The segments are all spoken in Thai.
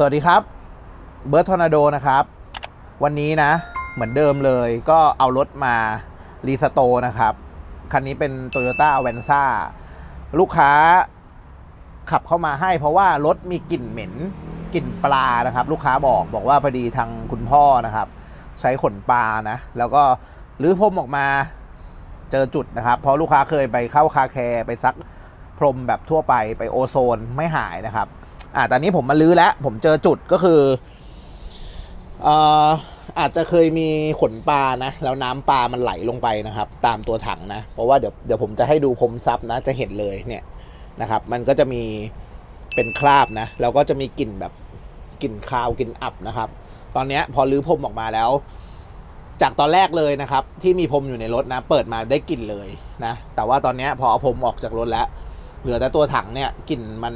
สวัสดีครับเบิร์ตทอร์นาโดนะครับ วันนี้นะ เหมือนเดิมเลยก็เอารถมารีสโตร์นะครับ คันนี้เป็น Toyota a v a n z a ลูกค้าขับเข้ามาให้เพราะว่ารถมีกลิ่นเหม็นกลิ่นปลานะครับ ลูกค้าบอกบอกว่าพอดีทางคุณพ่อนะครับ ใช้ขนปลานะ แล้วก็รื้อพรมออกมาเจอจุดนะครับ เพราะลูกค้าเคยไปเข้าคาแคร์ไปซักพรมแบบทั่วไปไปโอโซนไม่หายนะครับ อ่าตอนนี้ผมมาลื้อแล้ว ผมเจอจุดก็คือเอ่ออาจจะเคยมีขนปลานะ แล้วน้ำปลามันไหลลงไปนะครับ ตามตัวถังนะ เพราะว่าเดี๋ยวเดี๋ยวผมจะให้ดูพรมซับนะ จะเห็นเลยเนี่ยนะครับ มันก็จะมีเป็นคราบนะ แล้วก็จะมีกลิ่นแบบกลิ่นคาวกลิ่นอับนะครับ ตอนนี้พอลื้อพรมออกมาแล้ว จากตอนแรกเลยนะครับ ที่มีพรมอยู่ในรถนะ เปิดมาได้กลิ่นเลยนะ แต่ว่าตอนนี้พอเอาพรมออกจากรถแล้ว เหลือแต่ตัวถังเนี่ยกลิ่นมัน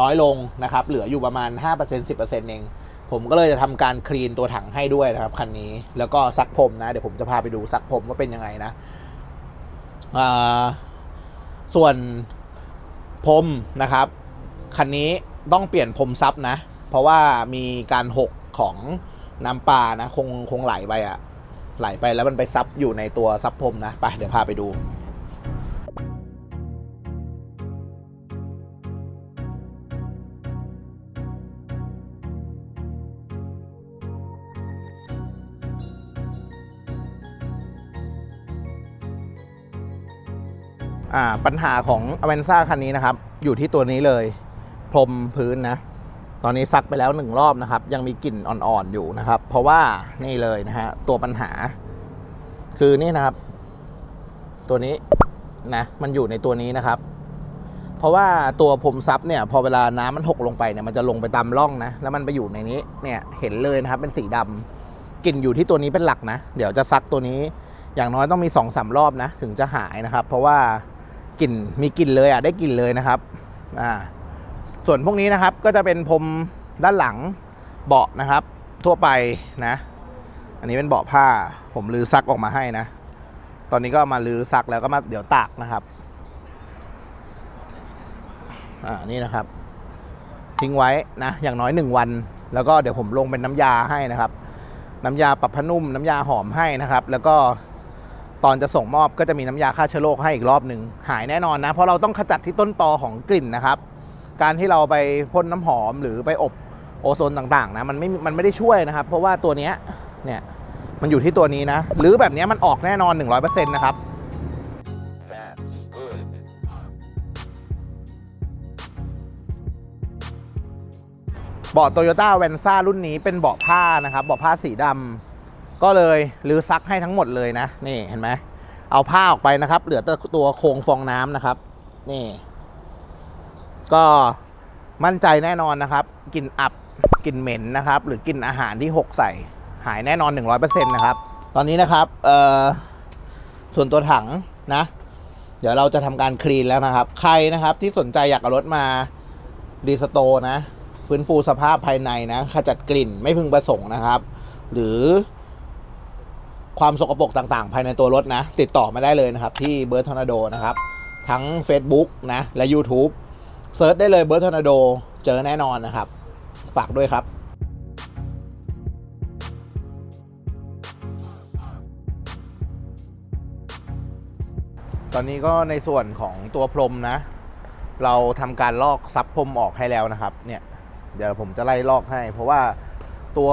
น้อยลงนะครับ เหลืออยู่ประมาณ 5% 10%เอง ผมก็เลยจะทำการคลีนตัวถังให้ด้วยนะครับคันนี้ แล้วก็ซักพรมนะ เดี๋ยวผมจะพาไปดูซักพรมว่าเป็นยังไงนะส่วนพรมนะครับคันนี้ต้องเปลี่ยนพรมซับนะ เพราะว่ามีการหกของน้ำปลานะ คงคงไหลไปอะไหลไปแล้วมันไปซับอยู่ในตัวซับพรมนะ ไปเดี๋ยวพาไปดู ปัญหาของ a v a n z a คันนี้นะครับ อยู่ที่ตัวนี้เลย พรมพื้นนะ ตอนนี้ซักไปแล้วหนึ่งรอบนะครับ ยังมีกลิ่นอ่อนๆอยู่นะครับ เพราะว่านี่เลยนะฮะตัวปัญหา คือนี่นะครับ ตัวนี้นะมันอยู่ในตัวนี้นะครับ เพราะว่าตัวพรมซับเนี่ย พอเวลาน้ำมันหกลงไปเนี่ยมันจะลงไปตามร่องนะ แล้วมันไปอยู่ในนี้เนี่ยเห็นเลยนะครับ เป็นสีดำกลิ่นอยู่ที่ตัวนี้เป็นหลักนะ เดี๋ยวจะซักตัวนี้อย่างน้อยต้องมี2อสารอบนะ ถึงจะหายนะครับ เพราะว่า กลิ่นมีกลิ่นเลยอะได้กลิ่นเลยนะครับอ่าส่วนพวกนี้นะครับก็จะเป็นพรมด้านหลังเบาะนะครับ ทั่วไปนะ อันนี้เป็นเบาะผ้าผมลือซักออกมาให้นะ ตอนนี้ก็มาลือซักแล้วก็มาเดี๋ยวตากนะครับอ่านี่นะครับ ทิ้งไว้นะอย่างน้อย 1 วัน แล้วก็เดี๋ยวผมลงเป็นน้ำยาให้นะครับ น้ำยาปรับผ้านุ่มน้ำยาหอมให้นะครับ แล้วก็ ตอนจะส่งมอบก็จะมีน้ำยาฆ่าเชื้อโรคให้อีกรอบหนึ่งหายแน่นอนนะ เพราะเราต้องขจัดที่ต้นตอของกลิ่นนะครับ การที่เราไปพ่นน้ำหอมหรือไปอบโอโซนต่างๆนะมันไม่มันไม่ได้ช่วยนะครับ เพราะว่าตัวเนี้ยเนี่ยมันอยู่ที่ตัวนี้นะ หรือแบบนี้มันออกแน่นอน 100%นะครับเบาะโตโยต้าแวนซ่ารุ่นนี้เป็นเบาะผ้านะครับเบาะผ้าสีดำ ก็เลยรื้อซักให้ทั้งหมดเลยนะนี่เห็นไหมเอาผ้าออกไปนะครับ เหลือแต่ตัวโครงฟองน้ำนะครับ นี่ ก็มั่นใจแน่นอนนะครับกลิ่นอับกลิ่นเหม็นนะครับ หรือกลิ่นอาหารที่หกใส่หายแน่นอน 100%นะครับ ตอนนี้นะครับเอ่อส่วนตัวถังนะ เดี๋ยวเราจะทำการคลีนแล้วนะครับ ใครนะครับที่สนใจอยากเอารถมารีสโตร์นะ ฟื้นฟูสภาพภายในนะขจัดกลิ่นไม่พึงประสงค์นะครับ หรือ ความสกปรกต่างๆ ภายในตัวรถนะ ติดต่อมาได้เลยนะครับ ที่เบิร์ t ทอร์นาโดนะครับ ทั้ง Facebook นะ และ YouTube เซิร์ชได้เลยเบิร์ t ทอร์นาโดเจอแน่นอนนะครับ ฝากด้วยครับตอนนี้ก็ในส่วนของตัวพรมนะ เราทำการลอกซับพรมออกให้แล้วนะครับ เนี่ย เดี๋ยวผมจะไล่ลอกให้ เพราะว่าตัว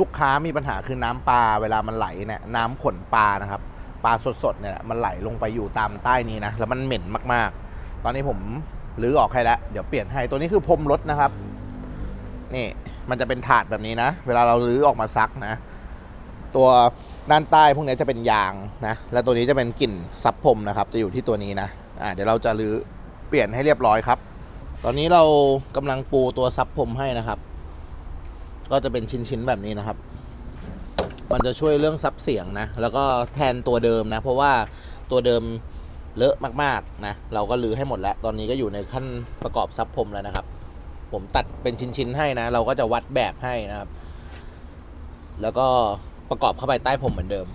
ลูกค้ามีปัญหาคือน้ำปลาเวลามันไหลเนี่ยน้ำขนปลานะครับ ปลาสดๆเนี่ยมันไหลลงไปอยู่ตามใต้นี้นะ แล้วมันเหม็นมากๆ ตอนนี้ผมรื้อออกให้แล้วเดี๋ยวเปลี่ยนให้ตัวนี้คือพรมรถนะครับ นี่มันจะเป็นถาดแบบนี้นะ เวลาเรารื้อออกมาซักนะ ตัวด้านใต้พวกนี้จะเป็นยางนะ แล้วตัวนี้จะเป็นกลิ่นซับพรมนะครับ จะอยู่ที่ตัวนี้นะอ่าเดี๋ยวเราจะรื้อเปลี่ยนให้เรียบร้อยครับ ตอนนี้เรากำลังปูตัวซับพรมให้นะครับ ก็จะเป็นชิ้นๆแบบนี้นะครับ มันจะช่วยเรื่องซับเสียงนะ แล้วก็แทนตัวเดิมนะ เพราะว่าตัวเดิมเลอะมากๆนะ เราก็รื้อให้หมดแล้ว ตอนนี้ก็อยู่ในขั้นประกอบซับผมแล้วนะครับ ผมตัดเป็นชิ้นๆให้นะ เราก็จะวัดแบบให้นะครับ แล้วก็ประกอบเข้าไปใต้ผมเหมือนเดิม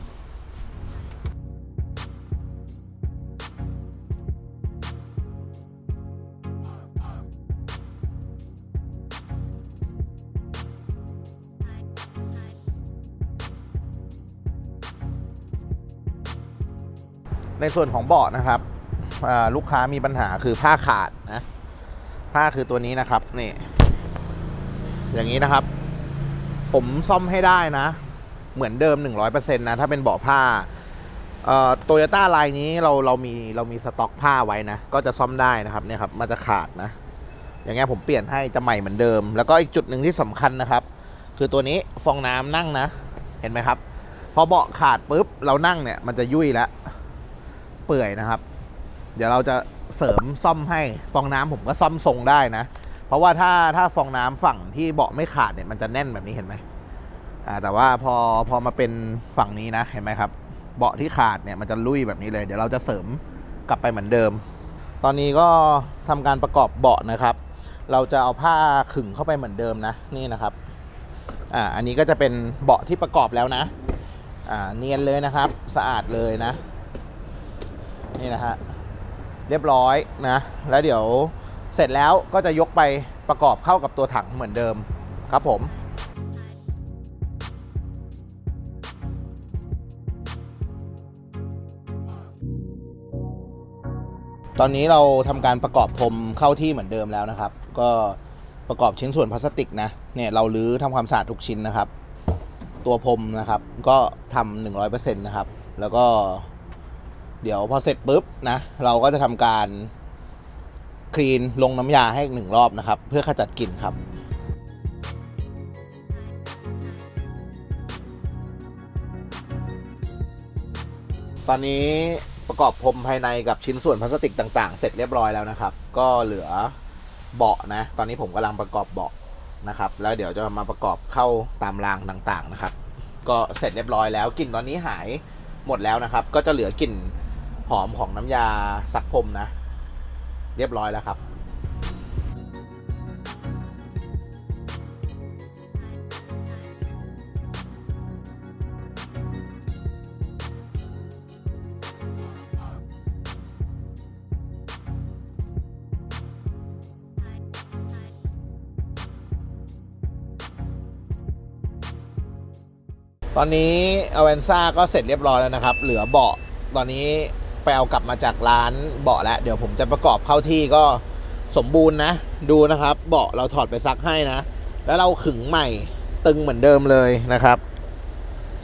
ในส่วนของเบาะนะครับลูกค้ามีปัญหาคือผ้าขาดนะผ้าคือตัวนี้นะครับนี่ อย่างนี้นะครับ ผมซ่อมให้ได้นะ เหมือนเดิม 100%นะถ้าเป็นเบาะผ้าโตโยต้าไลน์นี้เราเรามีเรามีสต็อกผ้าไว้นะ ก็จะซ่อมได้นะครับเนี่ยครับมันจะขาดนะ อย่างเงี้ยผมเปลี่ยนให้จะใหม่เหมือนเดิม แล้วก็อีกจุดหนึ่งที่สำคัญนะครับ คือตัวนี้ฟองน้ำนั่งนะ เห็นไหมครับ พอเบาะขาดปุ๊บเรานั่งเนี่ยมันจะยุ่ยแล้ว เปื่อยนะครับ เดี๋ยวเราจะเสริมซ่อมให้ฟองน้ำผมก็ซ่อมทรงได้นะ เพราะว่าถ้าถ้าฟองน้ำฝั่งที่เบาะไม่ขาดเนี่ยมันจะแน่นแบบนี้เห็นไหมอ่าแต่ว่าพอพอมาเป็นฝั่งนี้นะเห็นไหมครับ เบาะที่ขาดเนี่ยมันจะลุยแบบนี้เลย เดี๋ยวเราจะเสริมกลับไปเหมือนเดิม ตอนนี้ก็ทำการประกอบเบาะนะครับ เราจะเอาผ้าขึงเข้าไปเหมือนเดิมนะนี่นะครับอ่าอันนี้ก็จะเป็นเบาะที่ประกอบแล้วนะอ่าเนียนเลยนะครับ สะอาดเลยนะ นี่นะฮะเรียบร้อยนะแล้วเดี๋ยวเสร็จแล้วก็จะยกไปประกอบเข้ากับตัวถังเหมือนเดิมครับผมตอนนี้เราทำการประกอบพรมเข้าที่เหมือนเดิมแล้วนะครับ ก็ประกอบชิ้นส่วนพลาสติกนะเนี่ยเราลื้อทำความสะอาดทุกชิ้นนะครับ ตัวพรมนะครับ ก็ทำหนึ่งร้อยเปอร์เซ็นต์นะครับ แล้วก็ เดี๋ยวพอเสร็จปุ๊บนะ เราก็จะทำการคลีนลงน้ำยาให้อีกหนึ่งรอบนะครับ เพื่อขจัดกลิ่นครับตอนนี้ประกอบพรมภายในกับชิ้นส่วนพลาสติกต่างๆ เสร็จเรียบร้อยแล้วนะครับ ก็เหลือเบาะนะ ตอนนี้ผมกำลังประกอบเบาะนะครับ แล้วเดี๋ยวจะมาประกอบเข้าตามรางต่างๆนะครับ ก็เสร็จเรียบร้อยแล้วกลิ่นตอนนี้หายหมดแล้วนะครับ ก็จะเหลือกลิ่น อมของน้ำยาซักพรมนะ เรียบร้อยแล้วครับตอนนี้อเวนซ่าก็เสร็จเรียบร้อยแล้วนะครับ เหลือเบาะตอนนี้ ไปเอากลับมาจากร้านเบาะแล้วเดี๋ยวผมจะประกอบเข้าที่ก็สมบูรณ์นะ ดูนะครับ เบาะเราถอดไปซักให้นะ แล้วเราขึงใหม่ตึงเหมือนเดิมเลยนะครับ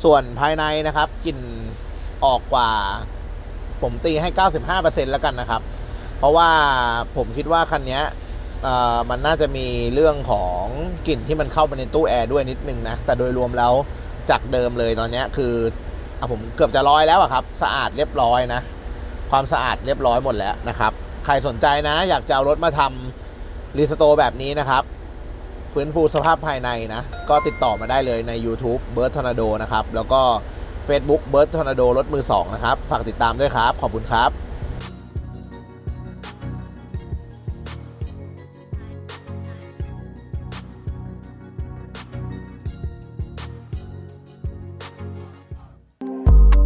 ส่วนภายในนะครับกลิ่นออกกว่า ผมตีให้ 95%แล้วกันนะครับ เพราะว่าผมคิดว่าคันนี้มันน่าจะมีเรื่องของกลิ่นที่มันเข้าไปในตู้แอร์ด้วยนิดนึงนะ แต่โดยรวมแล้วจากเดิมเลยตอนนี้คืออะผมเกือบจะร้อยแล้วอะครับ สะอาดเรียบร้อยนะ ความสะอาดเรียบร้อยหมดแล้วนะครับ ใครสนใจนะ อยากจะเอารถมาทำรีสโตร์แบบนี้นะครับ ฟื้นฟูสภาพภายในนะ ก็ติดต่อมาได้เลยใน YouTube เบิร์ t ทอร์นาโดนะครับ แล้วก็ Facebook เบิร์ t ทอร์นาโดรถมือ 2 นะครับ ฝากติดตามด้วยครับ ขอบคุณครับ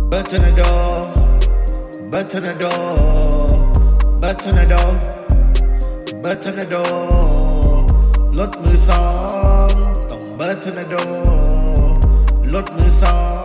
เบิร์ดทอร์นาโด เบิร์ทอร์นาโดเบิร์ทอร์นาโดรถมือสองต้องเบิร์ทอร์นาโดรถมือสอง